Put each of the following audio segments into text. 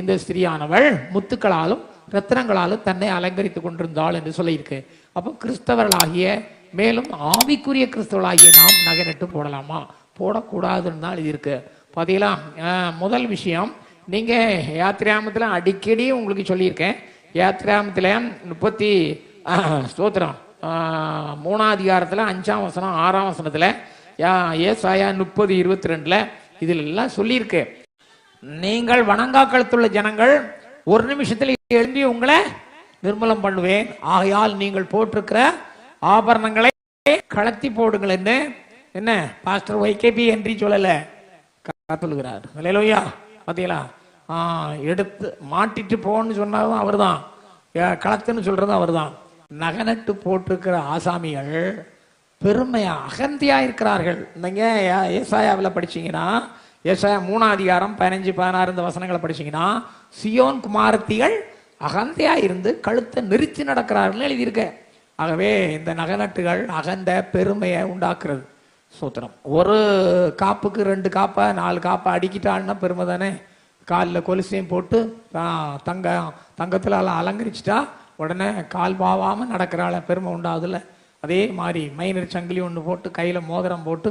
இந்த ஸ்திரீயானவள் முத்துக்களாலும் ரத்னங்களாலும் தன்னை அலங்கரித்துக் கொண்டிருந்தாள் என்று சொல்லியிருக்கு. அப்போ கிறிஸ்தவர்களாகிய மேலும் ஆவிக்குரிய கிறிஸ்தவர்களாகிய நாம் நகை நட்டு போடலாமா? போடக்கூடாதுன்னு தான் இது இருக்கு பார்த்தீங்களா முதல் விஷயம் நீங்க யாத்திராமத்தில் அடிக்கடி உங்களுக்கு சொல்லியிருக்கேன். யாத்திராமத்தில் முப்பத்தி ஸ்தோத்திரம் மூணாம் அதிகாரத்தில் அஞ்சாம் வசனம் ஆறாம் வசனத்தில் ஏசாயா முப்பது இருபத்தி ரெண்டில் இதுல எல்லாம் சொல்லியிருக்கு. நீங்கள் வணங்காக்களத்துள்ள ஜனங்கள் ஒரு நிமிஷத்தில் எழும்பி உங்களை நிர்மலம் பண்ணுவேன். ஆகையால் நீங்கள் போட்டிருக்கிற ஆபரணங்களை கலத்தி போடுங்கள் என்ன என்ன பாஸ்டர் ஒய்கேபி என்று சொல்லல. சொல்லுகிறார். இல்லையா பார்த்தீங்களா ஆ எடுத்து மாட்டிட்டு போன்னு சொன்னதும் அவர் தான் களத்துன்னு சொல்றதும் அவர்தான். நகனட்டு போட்டிருக்கிற ஆசாமிகள் பெருமையா அகந்தியா இருக்கிறார்கள். நீங்க ஏசாயாவில் படிச்சீங்கன்னா ஏசாயா மூணாம் அதிகாரம் பதினஞ்சு பதினாறு இந்த வசனங்களை படிச்சிங்கன்னா சியோன் குமாரத்திகள் அகந்தையா இருந்து கழுத்தை நெரிச்சு நடக்கிறார்கள் எழுதியிருக்க. ஆகவே இந்த நகநட்டுகள் அகந்த பெருமையை உண்டாக்குறது. சூத்திரம். ஒரு காப்புக்கு ரெண்டு காப்பை நாலு காப்பை அடிக்கிட்டான்னா பெருமை தானே? காலில் கொலுசையும் போட்டு தங்க தங்கத்தில் எல்லாம் அலங்கரிச்சிட்டா உடனே கால் பாவாமல் நடக்கிறாள. பெருமை உண்டாகுதுல்ல அதே மாதிரி மைனர் சங்கிலி ஒன்று போட்டு கையில் மோதிரம் போட்டு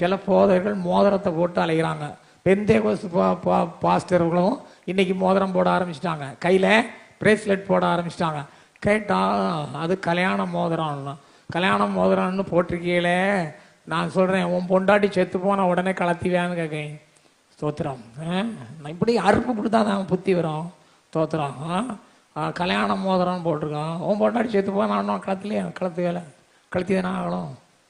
சில போதர்கள் மோதிரத்தை போட்டு அலைகிறாங்க பெந்தே பாஸ்டர்களும் இன்றைக்கி மோதிரம் போட ஆரம்பிச்சிட்டாங்க. கையில் பிரேஸ்லெட் போட ஆரம்பிச்சிட்டாங்க. கேட்டால் அது கல்யாண மோதிரம்னு. கல்யாண மோதிரம்னு போட்டிருக்கீங்களே நான் சொல்கிறேன் உன் பொண்டாட்டி செத்து போனால் உடனே கலத்திவியான்னு கேட்கேன் ஸ்தோத்திரம். ஆ? நான் இப்படி அறுப்பு கொடுத்தா தான் புத்தி வரும். ஸ்தோத்திரம். ஆ? கல்யாண மோதிரம்னு போட்டிருக்கான். உன் பொண்டாட்டி செத்து போனா நான் கலத்துலையே? கலத்து வேலை கலத்தி தானே ஆகணும்?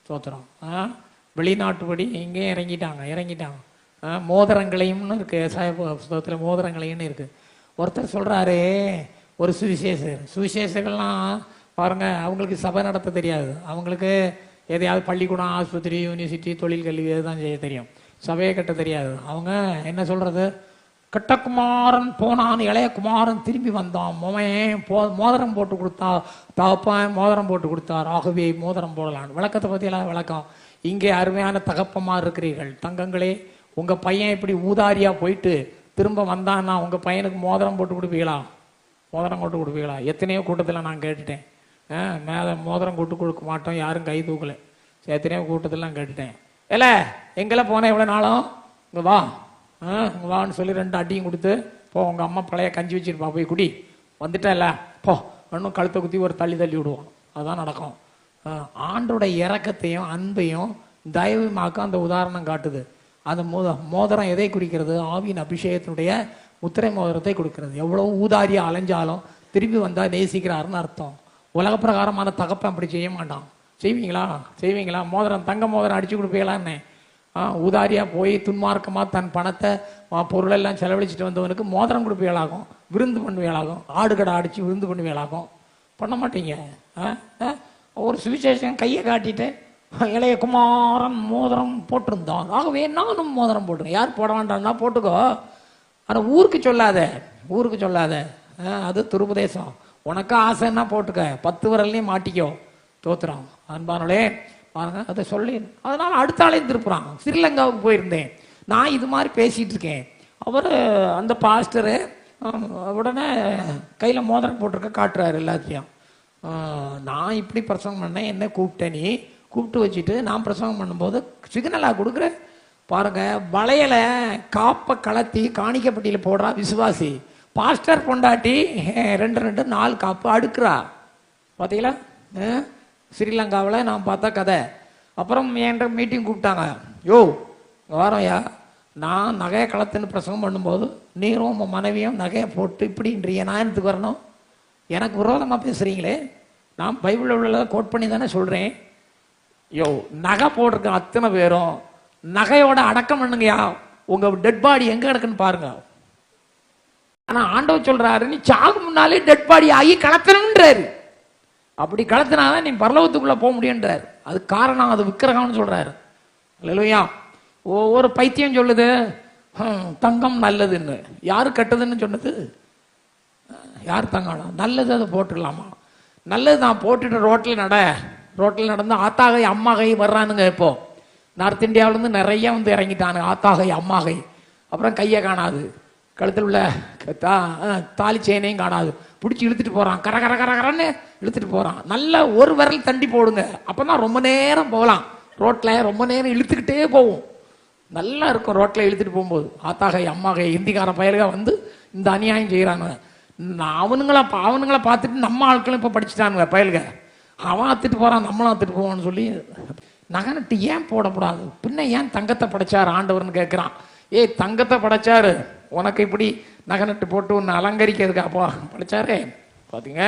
ஸ்தோத்திரம். ஆ? வெளிநாட்டுப்படி இங்கேயும் இறங்கிட்டாங்க இறங்கிட்டாங்க. மோதிரங்களையும்னு இருக்கு. சாய புஸ்தகத்தில் மோதிரங்களையும்னு இருக்கு. ஒருத்தர் சொல்றாரு ஒரு சுவிசேஷர் சுவிசேஷர்கள்லாம் பாருங்க அவங்களுக்கு சபை நடத்த தெரியாது. அவங்களுக்கு எதையாவது பள்ளிக்கூடம் ஆஸ்பத்திரி யூனிவர்சிட்டி தொழில் கல்வி தான் செய்ய தெரியும். சபையை கட்ட தெரியாது. அவங்க என்ன சொல்றது? கட்டகுமாரன் போனான் இளைய குமாரன் திரும்பி வந்தான். மொவன் போ மோதிரம் போட்டு கொடுத்தா தகப்பான் மோதிரம் போட்டு கொடுத்தார். ஆகவே மோதிரம் போடலாம் விளக்கத்தை பற்றியெல்லாம் விளக்கம். இங்கே அருமையான தகப்பமாக இருக்கிறீர்கள். தங்கங்களே உங்க பையன் இப்படி ஊதாரியா போயிட்டு திரும்ப வந்தான்னா உங்க பையனுக்கு மோதிரம் போட்டு கொடுப்பீங்களா? மோதிரம் போட்டு கொடுப்பீங்களா? எத்தனையோ கூட்டத்தில் நான் கேட்டுட்டேன். ஆ, மோதிரம் போட்டு கொடுக்க மாட்டோம் யாரும் கை தூக்கலை. எத்தனையோ கூட்டத்தில் நான் கேட்டுட்டேன். இல்லை எங்களை போனேன் எவ்வளோ நாளும்? இங்கே வா. ஆ, வான்னு சொல்லி ரெண்டு அடியும் கொடுத்து போ உங்கள் அம்மா பழைய கஞ்சி வச்சிருப்பா போய் குடி. வந்துட்டல போ இன்னும் கழுத்தை குத்தி ஒரு தள்ளி தள்ளி விடுவோம். அதுதான் நடக்கும். ஆண்டோட இறக்கத்தையும் அன்பையும் தயவுமாக்கும் அந்த உதாரணம் காட்டுது. அந்த மோத மோதிரம் எதை குறிக்கிறது? ஆவியின் அபிஷேகத்தினுடைய முத்திரை மோதிரத்தை கொடுக்கிறது. எவ்வளோ ஊதாரியாக அலைஞ்சாலும் திரும்பி வந்தால் நேசிக்கிறாருன்னு அர்த்தம். உலக பிரகாரமான தகப்பன் அப்படி செய்ய மாட்டான். செய்வீங்களா? செய்வீங்களா? மோதிரம் தங்க மோதிரம் அடிச்சு கொடுப்பீங்களான்னு ஆ ஊதாரியாக போய் துன்மார்க்கமாக தன் பணத்தை பொருளெல்லாம் செலவழிச்சிட்டு வந்தவனுக்கு மோதிரம் கொடுப்பீங்களாகும். விருந்து பண்ணுவீங்களாகும். ஆடு கடை அடித்து விருந்து பண்ணுவீங்களாகும். பண்ண மாட்டீங்க. ஆ? ஆ? ஒரு சுவிசேஷம் கையை காட்டிட்டு இளைய குமாரம் மோதிரம் போட்டிருந்தான். ஆகவே நானும் மோதிரம் போட்டுருக்கேன். யார் போட வேண்டாம்னா போட்டுக்கோ. ஆனால் ஊருக்கு சொல்லாத. ஊருக்கு சொல்லாத. அது துருபதேசம். உனக்கு ஆசைன்னா போட்டுக்க. பத்து விரல்லையும் மாட்டிக்கோ. தோத்துறான். அன்பானே பாருங்க அதை சொல்லி அதனால் அடுத்த ஆளையும் திருப்புறான். ஸ்ரீலங்காவுக்கு போயிருந்தேன். நான் இது மாதிரி பேசிகிட்டு இருக்கேன். அவர் அந்த பாஸ்டரு உடனே கையில் மோதிரம் போட்டிருக்க காட்டுறாரு எல்லாத்தையும். நான் இப்படி பிரசங்கம் பண்ணேன். என்ன கூப்பிட்டேன் நீ. கூப்பிட்டு வச்சுட்டு நான் பிரசங்கம் பண்ணும்போது சிக்னலாக கொடுக்குறேன். பாருங்க வளையல காப்பை கலத்தி காணிக்கப்பட்டியில் போடுறா விசுவாசி. பாஸ்டர் பொண்டாட்டி ரெண்டு ரெண்டு நாலு காப்பு அடுக்கிறா. பார்த்தீங்களா ஸ்ரீலங்காவில் நான் பார்த்த கதை. அப்புறம் என்கிட்ட மீட்டிங் கூப்பிட்டாங்க. யோ வாரம்யா நான் நகையை கலத்துன்னு பிரசங்கம் பண்ணும்போது நீரும் உங்கள் மனைவியும் நகையை போட்டு இப்படின்றீங்க நான் எனக்கு வரணும். எனக்கு விரோதமாக பேசுகிறீங்களே நான் பைபிளில் உள்ளதை கோட் பண்ணி தானே சொல்கிறேன் யோ நகை போட்டிருக்க அத்தனை பேரும் நகையோட அடக்கம் பண்ணுங்கயா உங்க டெட் பாடி எங்க கிடக்குன்னு பாருங்க. ஆனா ஆண்டவர் சொல்றாரு நீ சாகு முன்னாலே டெட் பாடி ஆகி கலத்தணுன்றாரு அப்படி கலத்தினாதான் நீ பரலோகத்துக்குள்ள போக முடியுன்றாரு அது காரணம் அது விக்கிரகம்னு சொல்றாரு. இல்லையா ஒவ்வொரு பைத்தியம் சொல்லுது தங்கம் நல்லதுன்னு. யார் கெட்டதுன்னு சொன்னது? யார் தங்கம்? நல்லது அதை போட்டுக்கலாமா நல்லது நான் போட்டுட்டு ரோட்டில் நட. ரோட்டில் நடந்து ஆத்தாகை அம்மாகை வர்றானுங்க இப்போ. நார்த் இந்தியாவிலேருந்து நிறைய வந்து இறங்கிட்டானுங்க. ஆத்தாகை அம்மாகை. அப்புறம் கையை காணாது. கழுத்தில் உள்ள தா- தாலி செயினையும் காணாது. பிடிச்சி இழுத்துட்டு போகிறான் கர கர கர கரன்னு இழுத்துட்டு போகிறான் நல்லா ஒரு விரல் தண்டி போடுங்க. அப்பதான் ரொம்ப நேரம் போகலாம். ரோட்டில் ரொம்ப நேரம் இழுத்துக்கிட்டே போகும் நல்லா இருக்கும் ரோட்டில் இழுத்துட்டு போகும்போது. ஆத்தாகை அம்மாகை இந்திக்கார பயலுக வந்து இந்த அநியாயம் செய்கிறானுங்க நான் அவனுங்களை பா- பார்த்துட்டு நம்ம ஆட்களும் இப்போ படிச்சுட்டானுங்க பயலுக. அவன் அத்துட்டு போகிறான் நம்மளும் அத்துட்டு போவான்னு சொல்லி நகனட்டு ஏன் போடக்கூடாது? பின்ன ஏன் தங்கத்தை படைச்சார் ஆண்டவர்னு கேட்குறான் ஏய் தங்கத்தை படைச்சாரு. உனக்கு இப்படி நகனட்டு போட்டு ஒன்று அலங்கரிக்கிறதுக்கு அப்போ படைச்சாரு? பார்த்தீங்க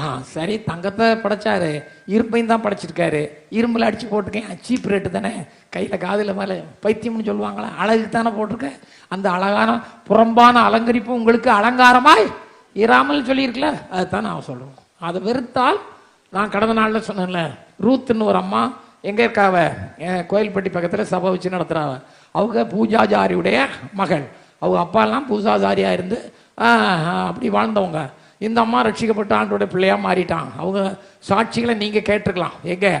ஆ சரி தங்கத்தை படைச்சாரு. இரும்பையும் தான் படைச்சிருக்காரு. இரும்பில் அடித்து போட்டிருக்கேன். சீப் ரேட்டு தானே. கையில் காதில் மேலே பைத்தியம்னு சொல்லுவாங்களே அழகுக்கு தானே போட்டிருக்கேன் அந்த அழகான புறம்பான அலங்கரிப்பு உங்களுக்கு அலங்காரமாய் இராமல் சொல்லியிருக்கல? அதுதான் நான் சொல்றேன். அதை வெறுத்தால் நான் கடந்த நாளில் சொன்னேன்ல ரூத்துன்னு ஒரு அம்மா எங்கே இருக்காவ என் கோயில்பட்டி பக்கத்தில் சபை வச்சு நடத்துகிறாவ அவங்க பூஜாஜாரியுடைய மகள். அவங்க அப்பாலாம் பூஜாஜாரியாக இருந்து அப்படி வாழ்ந்தவங்க. இந்த அம்மா ரட்சிக்கப்பட்ட ஆண்டோட பிள்ளையாக மாறிட்டான். அவங்க சாட்சிகளை நீங்கள் கேட்டிருக்கலாம். எங்கே?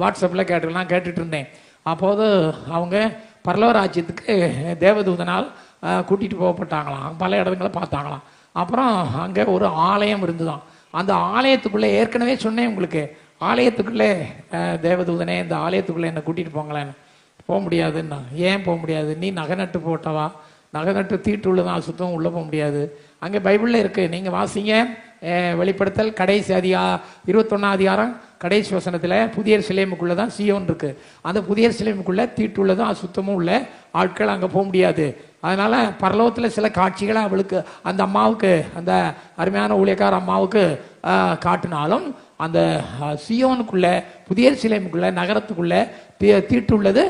வாட்ஸ்அப்பில் கேட்டுக்கலாம் கேட்டுட்டு இருந்தேன். அப்போது அவங்க பரலவராஜ்யத்துக்கு தேவதூதனால் கூட்டிகிட்டு கூட்டிட்டு போகப்பட்டாங்களாம். பல இடங்களை பார்த்தாங்களாம். அப்புறம் அங்கே ஒரு ஆலயம் இருந்துதான். அந்த ஆலயத்துக்குள்ளே ஏற்கனவே சொன்னேன் உங்களுக்கு. ஆலயத்துக்குள்ளே தேவதூதனே இந்த ஆலயத்துக்குள்ளே என்னை கூட்டிகிட்டு போங்களேன்னு. போக முடியாதுன்னா. ஏன் போக முடியாது? நீ நகை நட்டு போட்டவா? நகை நட்டு தீட்டு உள்ளதான் சுத்தம் உள்ளே போக முடியாது. அங்கே பைபிளில் இருக்குது நீங்கள் வாசிங்க. வெளிப்படுத்தல் கடைசி அதிகா இருபத்தொன்னா அதிகாரம் கடைசி வசனத்தில் புதிய சிலைமுக்குள்ளே தான் சியோன் இருக்குது அந்த புதிய சிலைமுக்குள்ளே தீட்டு உள்ளதும் அசுத்தமும் உள்ள ஆட்கள் அங்கே போக முடியாது. அதனால பரலோகத்தில் சில காட்சிகளை அவளுக்கு அந்த அம்மாவுக்கு அந்த அருமையான ஊழியக்கார அம்மாவுக்கு காட்டினாலும் அந்த சியோனுக்குள்ள புதிய சிலைமுக்குள்ள நகரத்துக்குள்ள தீ- தீட்டுள்ளது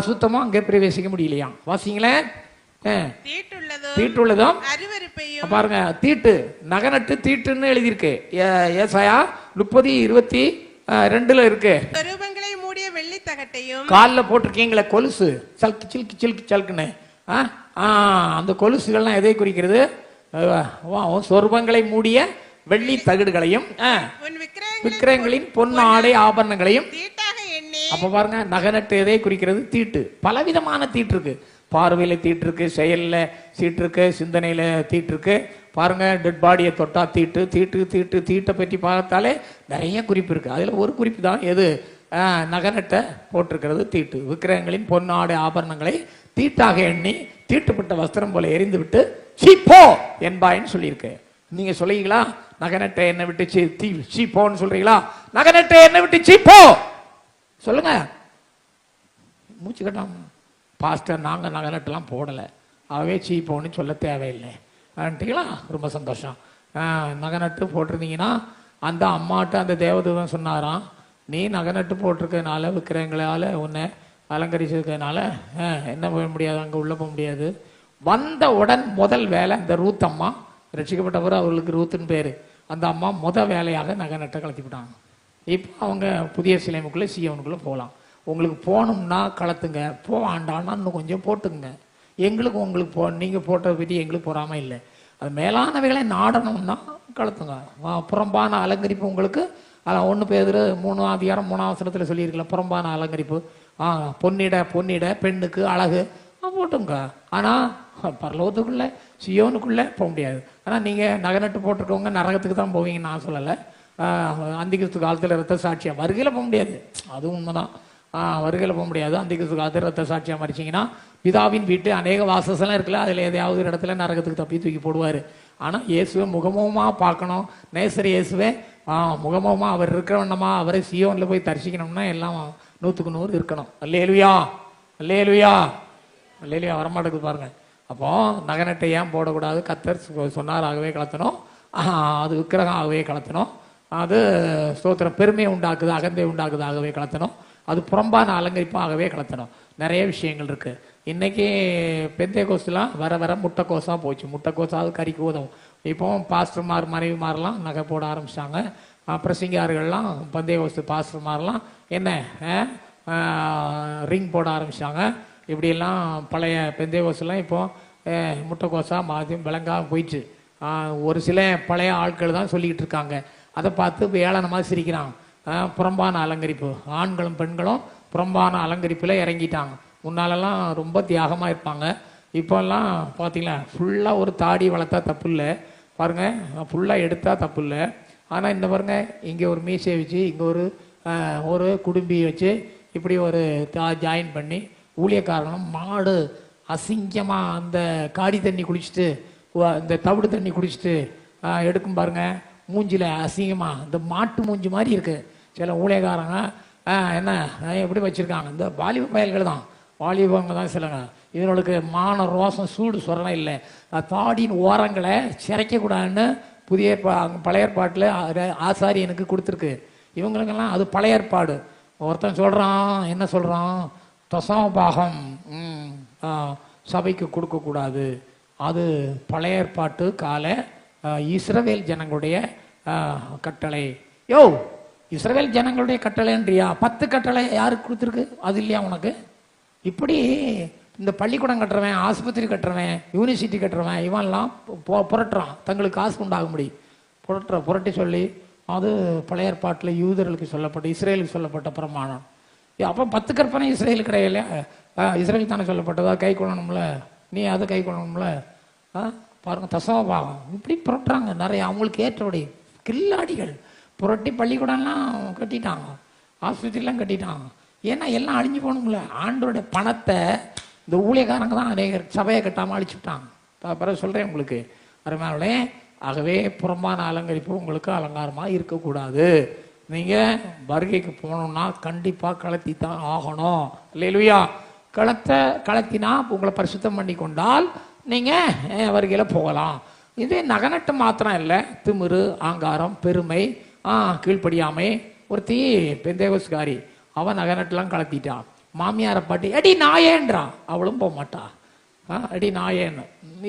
சுத்தமாக அங்கே பிரவேசிக்க முடியலையாம் வாசிங்களேன். தீட்டுள்ளதும் பாருங்க தீட்டு நகனட்டு தீட்டுன்னு எழுதியிருக்கு. ஏசாயா முப்பது இருபத்தி ரெண்டுல இருக்கு. மூடிய வெள்ளி தகட்டையும் காலில் போட்டிருக்கீங்களே கொலுசு சல்க்கு சில்க்கு சில்க்கு சல்க்குன்னு அந்த கொலுசுகள்லாம் எதை குறிக்கிறது? சொர்பங்களை மூடிய வெள்ளி தகடுகளையும் விக்கிரகங்களின் பொன் ஆடை ஆபரணங்களையும் அப்ப பாருங்க நகனட்டு எதை குறிக்கிறது? தீட்டு. பலவிதமான தீட்டு இருக்கு. பார்வையில தீட்டு இருக்கு செயல்ல தீட்டு இருக்கு சிந்தனையில தீட்டு இருக்கு. பாருங்க டெட் பாடியை தொட்டா தீட்டு தீட்டு தீட்டு தீட்டை பற்றி பார்த்தாலே நிறைய குறிப்பு இருக்கு. அதுல ஒரு குறிப்பு தான் எது? ஆஹ், நகனட்டை போட்டிருக்கிறது தீட்டு. விக்கிரகங்களின் பொன்னாடை ஆபரணங்களை தீட்டாக எண்ணி தீட்டுப்பட்ட வஸ்திரம் போல எரிந்து விட்டு சீப்போ என்பாயின்னு சொல்லியிருக்கு. நீங்க சொல்லுவீங்களா நகனட்டை என்ன விட்டு சீ தீ சீப்போன்னு சொல்றீங்களா? நகனட்டை என்ன விட்டு சீப்போ சொல்லுங்க. மூச்சு கட்டாம பாஸ்டர் நாங்கள் நகனட்டெல்லாம் போடலை. அவே சீப்போன்னு சொல்ல தேவையில்லை. ஆன்ட்டிங்களா? ரொம்ப சந்தோஷம். ஆ, நகநட்டு போட்டிருந்தீங்கன்னா அந்த அம்மாட்ட அந்த தேவதூதன் சொன்னாராம் நீ நகநட்டு போட்டிருக்கனால விற்கிறவங்களால உன்னை அலங்கரிச்சதுனால என்ன போக முடியாது அங்கே உள்ளே போக முடியாது. வந்த உடன் முதல் வேலை இந்த ரூத் அம்மா. ரட்சிக்கப்பட்டவர் அவர்களுக்கு ரூத்துன்னு பேர். அந்த அம்மா முத வேலையாக நகநட்டை கலத்தி கலத்திவிட்டாங்க இப்போ அவங்க புதிய சிலைமுக்குள்ளே சிஎவனுக்குள்ளே போகலாம் உங்களுக்கு போகணும்னா கலத்துங்க. போ ஆண்டான்னா இன்னும் கொஞ்சம் போட்டுங்க எங்களுக்கு உங்களுக்கு போ நீங்கள் போட்டதை பற்றி எங்களுக்கு பொறாம இல்லை. அது மேலானவைகளை நாடணும்னா கலத்துங்க. புறம்பான அலங்கரிப்பு உங்களுக்கு ஒன்று பேர் மூணு அதிகாரம் மூணாவசரத்தில் சொல்லியிருக்கலாம் புறம்பான அலங்கரிப்பு. ஆ பொன்னிட பொன்னிட பெண்ணுக்கு அழகு. போட்டுங்க ஆனால் பரலோகத்துக்குள்ளே சியோனுக்குள்ளே போக முடியாது. ஆனால் நீங்கள் நகநட்டு போட்டிருக்கவங்க நரகத்துக்கு தான் போவீங்கன்னு நான் சொல்லலை. அந்திகிறிஸ்து காலத்தில் ரத்த சாட்சியம் வருகையில் போக முடியாது. அதுவும் உண்மைதான். வருகையில் போக முடியாது. அந்திகிறிஸ்து காலத்தில் ரத்த சாட்சியாக மறிச்சிங்கன்னா பிதாவின் வீட்டு அநேக வாசஸ்லாம் இருக்குல்ல அதில் எதையாவது ஒரு இடத்துல நரகத்துக்கு தப்பி தூக்கி போடுவார். ஆனால் இயேசுவை முகமுகமாக பார்க்கணும். நேசர் இயேசுவை முகமுகமாக அவர் இருக்கிற அவரை சியோனில் போய் தரிசிக்கணும்னா எல்லாம் நூற்றுக்கு நூறு இருக்கணும். அல்லேலுயா அல்லேலுயா. அல்லேலுயா வரமாட்டேங்குது பாருங்க. அப்போ நகனட்டை ஏன் போடக்கூடாது? கத்தர் சொன்னார் ஆகவே கலத்தணும். அது விக்கிரகம் ஆகவே கலத்தணும். அது ஸ்தோத்திரம் பெருமையை உண்டாக்குது அகந்தை உண்டாக்குது ஆகவே கலத்தணும். அது புறம்பான அலங்கரிப்பாகவே கலத்தணும். நிறைய விஷயங்கள் இருக்குது இன்னைக்கு பெந்தை கோஸ்லாம் வர வர முட்டைக்கோஸாக போச்சு. முட்டைக்கோஸாவது கறிக்கு உதவும். இப்போ பாஸ்டர்மார் மனைவிமாரெலாம் நகை போட ஆரம்பிச்சிட்டாங்க பிரசிங்கார்கள்லாம் பந்தய கோஸ்து பாஸ்டர்மாரெலாம் என்ன ரிங் போட ஆரம்பித்தாங்க இப்படியெல்லாம் பழைய பெந்தய இப்போ இப்போது முட்டைக்கோசா மாதிரி விளங்காக போயிடுச்சு. ஒரு சில பழைய ஆட்கள் தான் சொல்லிக்கிட்டு இருக்காங்க. அதை பார்த்து ஏளனமாக சிரிக்கிறாங்க. புறம்பான அலங்கரிப்பு. ஆண்களும் பெண்களும் புறம்பான அலங்கரிப்பில் இறங்கிட்டாங்க. முன்னாலெல்லாம் ரொம்ப தியாகமாக இருப்பாங்க. இப்போல்லாம் பார்த்தீங்களா ஃபுல்லாக ஒரு தாடி வளர்த்தா தப்பு இல்லை பாருங்கள் ஃபுல்லாக எடுத்தால் தப்பு இல்லை ஆனால் இந்த பாருங்க இங்கே ஒரு மீசையை வச்சு இங்கே ஒரு ஒரு குடும்பி வச்சு இப்படி ஒரு ஜாயின் பண்ணி ஊழியக்காரனும் மாடு அசிங்கமாக அந்த காடி தண்ணி குடிச்சிட்டு இந்த தவிடு தண்ணி குடிச்சிட்டு எடுக்கும் பாருங்க மூஞ்சில் அசிங்கமாக இந்த மாட்டு மூஞ்சி மாதிரி இருக்குது சில ஊழியக்காரங்க என்ன எப்படி வச்சிருக்காங்க இந்த வாலிப பயல்கள் தான். வாலிபவங்க தான் சிலங்க. இவங்களுக்கு மான ரோசம் சூடு சொரணம் இல்லை. தாடியின் ஓரங்களை சிரைக்கக்கூடாதுன்னு புதிய பழைய ஏற்பாட்டில் ஆசாரி எனக்கு கொடுத்துருக்கு. இவங்களுக்கெல்லாம் அது பழைய ஏற்பாடு. ஒருத்தன் சொல்கிறான் என்ன சொல்கிறான் தசமபாகம் ம், சபைக்கு கொடுக்கக்கூடாது அது பழைய ஏற்பாட்டு கால இஸ்ரவேல் ஜனங்களுடைய கட்டளை. யோ இஸ்ரவேல் ஜனங்களுடைய கட்டளைன்றியா? பத்து கட்டளை யாருக்கு கொடுத்துருக்கு? அது இல்லையா உனக்கு? இப்படி இந்த பள்ளிக்கூடம் கட்டுறவன் ஆஸ்பத்திரி கட்டுறவன் யூனிவர்சிட்டி கட்டுறவன் இவன்லாம் புரட்டுறான். தங்களுக்கு காசு உண்டாகும்படி புரட்டுற புரட்டி சொல்லி அது பழைய ஏற்பாட்டில் யூதர்களுக்கு சொல்லப்பட்ட இஸ்ரேலுக்கு சொல்லப்பட்ட பிரமாணம். அப்போ பத்து கற்பனை இஸ்ரேலுக்கு கிடையாது இஸ்ரேல் தானே சொல்லப்பட்டதா? கை கொள்ளணும்ல. நீ அதை கை கொள்ளணும்ல. ஆ பாருங்க தசவபாகம் இப்படி புரட்டுறாங்க நிறைய. அவங்களுக்கு ஏற்றபடி கில்லாடிகள். புரட்டி பள்ளிக்கூடம்லாம் கட்டிட்டாங்க. ஆஸ்பத்திரிலாம் கட்டிட்டாங்க. ஏன்னா எல்லாம் அழிஞ்சு போகணும்ல. ஆண்டோட பணத்தை இந்த ஊழியக்காரங்க தான் அநேகர் சபையை கட்டாமல் அழிச்சுட்டாங்க. ப- பிறகு சொல்கிறேன் உங்களுக்கு. அருமையாளே ஆகவே புறம்பான அலங்கரிப்பு உங்களுக்கு அலங்காரமாக இருக்கக்கூடாது. நீங்கள் வருகைக்கு போகணும்னா கண்டிப்பாக கலத்தி தான் ஆகணும். இல்லையா கலத்த கலத்தினா உங்களை பரிசுத்தம் பண்ணி கொண்டால் நீங்கள் வருகையில் போகலாம். இதே நகநட்டு மாத்திரம் இல்லை. திமிரு ஆங்காரம் பெருமை ஆ கீழ்ப்படியாமை. ஒருத்தி பெந்தேகோஸ்காரி. அவன் நகநட்டுலாம் கலத்திட்டான். மாமியாரை பாட்டி அடி நாயேன்றான் அவளும் போக மாட்டா. ஆ அடி நாயேன்னு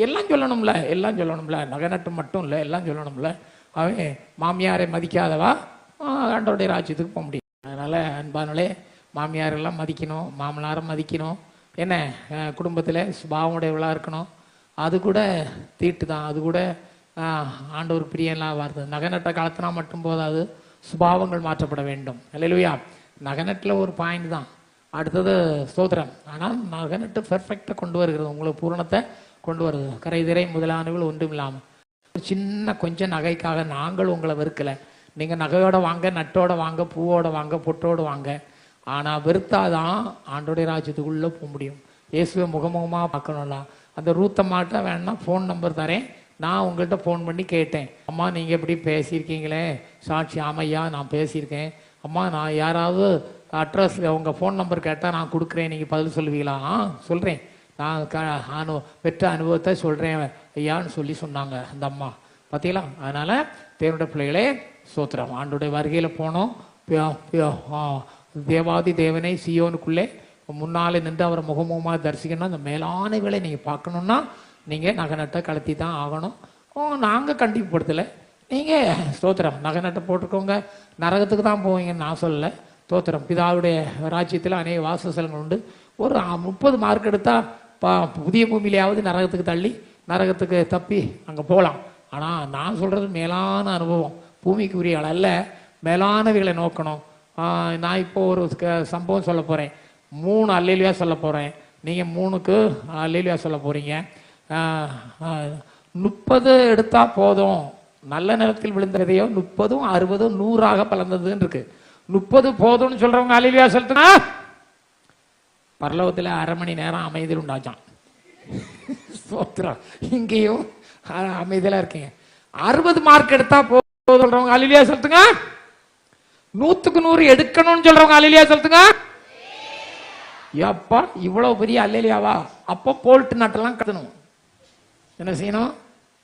எல்லாம் சொல்லணும்ல எல்லாம் சொல்லணும்ல. நகநட்டு மட்டும் இல்லை எல்லாம் சொல்லணும்ல. அவன் மாமியாரை மதிக்காதவா? ஆண்டோடைய ஆண்டவருடைய ராஜ்யத்துக்கு போக முடியும். அதனால் அன்பானே மாமியாரெல்லாம் மதிக்கணும் மாமனாரை மதிக்கணும். என்ன குடும்பத்தில் சுபாவமுடையவளாக இருக்கணும். அது கூட தீட்டு தான். அது கூட ஆண்டவர் பிரியெல்லாம் வருது நகநட்டை காலத்தினா மட்டும் போதாது. சுபாவங்கள் மாற்றப்பட வேண்டும். இல்லையா நகநட்டில் ஒரு பாயிண்ட் தான். அடுத்தது ஸ்தோத்திரம். ஆனால் நகநட்டு பெர்ஃபெக்டாக கொண்டு வருகிறது. உங்களுக்கு பூரணத்தை கொண்டு வருது. கரை திரை முதலானவர்கள் ஒன்றும் இல்லாமல் சின்ன கொஞ்சம் நகைக்காக நாங்கள் உங்களை வெறுக்கலை. நீங்கள் நகையோட வாங்க நட்டோட வாங்க பூவோட வாங்க பொட்டோடு வாங்க. ஆனால் வெறுத்தாதான் ஆண்டோடைய ராஜ்யத்துக்குள்ளே போக முடியும். இயேசுவை முகமுகமாக பார்க்கணும்ல. அந்த ரூத்தம்மாட்ட வேணா ஃபோன் நம்பர் தரேன். நான் உங்கள்கிட்ட ஃபோன் பண்ணி கேட்டேன். அம்மா நீங்கள் எப்படி பேசியிருக்கீங்களே? சாட்சி ஆமையா நான் பேசியிருக்கேன். அம்மா நான் யாராவது அட்ரஸ் உங்கள் ஃபோன் நம்பர் கேட்டால் நான் கொடுக்குறேன். நீங்கள் பதில் சொல்லுவீங்களா? ஆ சொல்கிறேன் நான் க அனு பெற்ற அனுபவத்தை சொல்கிறேன் ஐயான்னு சொல்லி சொன்னாங்க அந்த அம்மா. பார்த்தீங்களா அதனால் தேவனுடைய பிள்ளைகளே சோத்திரம். ஆண்டுடைய வருகையில் போனோம். ஆ, தேவாதி தேவனை சியோனுக்குள்ளே முன்னாலே நின்று அவரை முகமுகமாக தரிசிக்கணும் அந்த மேலான வேலை நீங்கள் பார்க்கணுன்னா நீங்கள் நகநட்டை கலத்தி தான் ஆகணும் நாங்கள் கண்டிப்புப்படுத்தலை. நீங்கள் ஸ்தோத்திரம். நகநட்டை போட்டுக்கோங்க. நரகத்துக்கு தான் போவீங்கன்னு நான் சொல்லலை. ஸ்தோத்திரம். பிதாவுடைய ராஜ்யத்தில் அநேக வாசஸ்தலங்கள் உண்டு. ஒரு முப்பது மார்க் எடுத்தால் பா புதிய பூமியிலையாவது நரகத்துக்கு தள்ளி நரகத்துக்கு தப்பி அங்கே போகலாம் ஆனால் நான் சொல்கிறது மேலான அனுபவம். பூமிக்கு உரிய அல்ல. மேலானவைகளை நோக்கணும். நான் இப்போ ஒரு க- சம்பவம் சொல்ல போகிறேன் மூணு அல்லேலியா சொல்ல போகிறேன் நீங்கள் மூணுக்கு அல்லேலியா சொல்ல போகிறீங்க முப்பது எடுத்தால் போதும். நல்ல நிலத்தில் விழுந்த விதையோ முப்பதும் அறுபதும் நூறாக பலந்ததுன்னு இருக்கு முப்பது போதும்னு சொல்கிறவங்க அல்லேலியா சொல்லுங்க பரலோகத்தில் அரை மணி நேரம் அமைதியில் உண்டாச்சான். ஸ்தோத்திரம் இங்கேயும் அ- இருக்கீங்க. அறுபது மார்க் எடுத்தா போதும் சொல்றவங்க அலிலியா சொல்லுங்க நூத்துக்கு நூறு எடுக்கணும்னு சொல்றவங்க அலிலியா சொல்லுங்க எப்பா இவ்வளவு பெரிய அல்லலியாவா அப்போ போல்ட் நட்டெல்லாம் கட்டணும். என்ன செய்யணும்?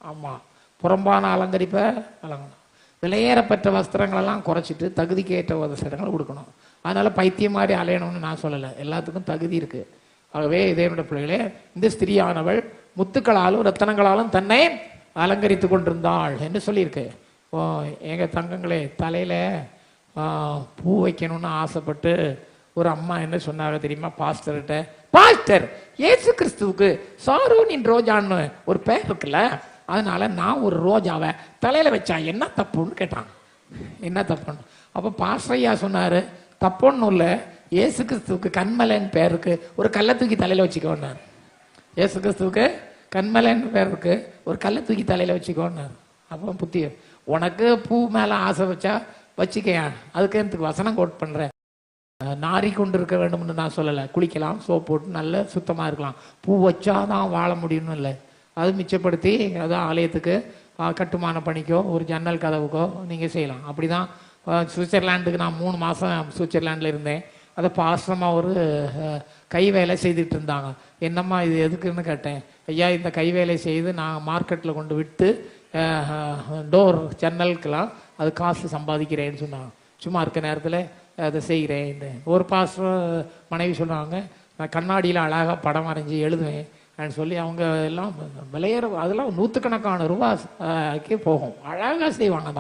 ஆமாம் புறம்பான அலங்கரிப்பை அலங்கணும் விலையேறப்பெற்ற வஸ்திரங்களெல்லாம் குறைச்சிட்டு தகுதிக்கு ஏற்ற வஸ்திரங்களை கொடுக்கணும். அதனால் பைத்தியம் மாதிரி அலையணும்னு நான் சொல்லலை. எல்லாத்துக்கும் தகுதி இருக்குது ஆகவே இதேனுடைய பிள்ளைகளே இந்த ஸ்திரீயானவள் முத்துக்களாலும் ரத்தனங்களாலும் தன்னை அலங்கரித்து கொண்டிருந்தாள் என்று சொல்லியிருக்கு. ஓ எங்கள் தங்கங்களே தலையில் பூ வைக்கணும்னு ஆசைப்பட்டு ஒரு அம்மா என்ன சொன்னாங்க தெரியுமா பாஸ்டர்கிட்ட பாஸ்டர் ஏசு கிறிஸ்துவுக்கு சாரோனின் ரோஜான்னு ஒரு பேர் இருக்குல்ல அதனால நான் ஒரு ரோஜாவை தலையில வச்சா என்ன தப்புன்னு கேட்டான் என்ன தப்புன்னு? அப்போ பாஸ்டர் ஐயா சொன்னாரு தப்புன்னு இல்லை இயேசு கிறிஸ்துவுக்கு கண்மலைன்னு பேருக்கு ஒரு கல்லை தூக்கி தலையில வச்சுக்கோன்னார் இயேசு கிறிஸ்துவுக்கு கண்மலைன்னு பேர் இருக்கு ஒரு கல்லை தூக்கி தலையில வச்சுக்கோன்னு. அப்போ புத்தி உனக்கு பூ மேலே ஆசை வச்சா வச்சுக்கையா அதுக்கு எனக்கு வசனம் கோட் பண்ணுறேன் நாரி கொண்டு இருக்க வேண்டும்னு நான் சொல்லலை. குளிக்கலாம் சோப் போட்டு நல்ல சுத்தமாக இருக்கலாம். பூ வச்சாதான் வாழ முடியும்னு இல்லை. அது மிச்சப்படுத்தி அதான் ஆலயத்துக்கு கட்டுமான பணிக்கோ ஒரு ஜன்னல் கதவுக்கோ நீங்கள் செய்யலாம். அப்படிதான் தான் சுவிட்சர்லாந்துக்கு நான் மூணு மாதம் சுவிட்சர்லாண்டில் இருந்தேன். அதை பாசமாக ஒரு கை வேலை செய்துட்டு இருந்தாங்க. என்னம்மா இது எதுக்குன்னு கேட்டேன். ஐயா இந்த கை வேலை செய்து நான் மார்க்கெட்டில் கொண்டு விட்டு டோர் ஜன்னலுக்கெல்லாம் அது காசு சம்பாதிக்கிறேன்னு சொன்னாங்க. சும்மா இருக்க நேரத்தில் அதை செய்கிறேன். ஒரு பாஸ்டர் மனைவி சொல்கிறாங்க நான் கண்ணாடியில் அழகாக படம் வரைஞ்சி எழுதுவேன் அப்படின்னு சொல்லி அவங்க எல்லாம் விளையாட அதெல்லாம் நூற்றுக்கணக்கான ரூபா போகும். அழகாக செய்வாங்க அந்த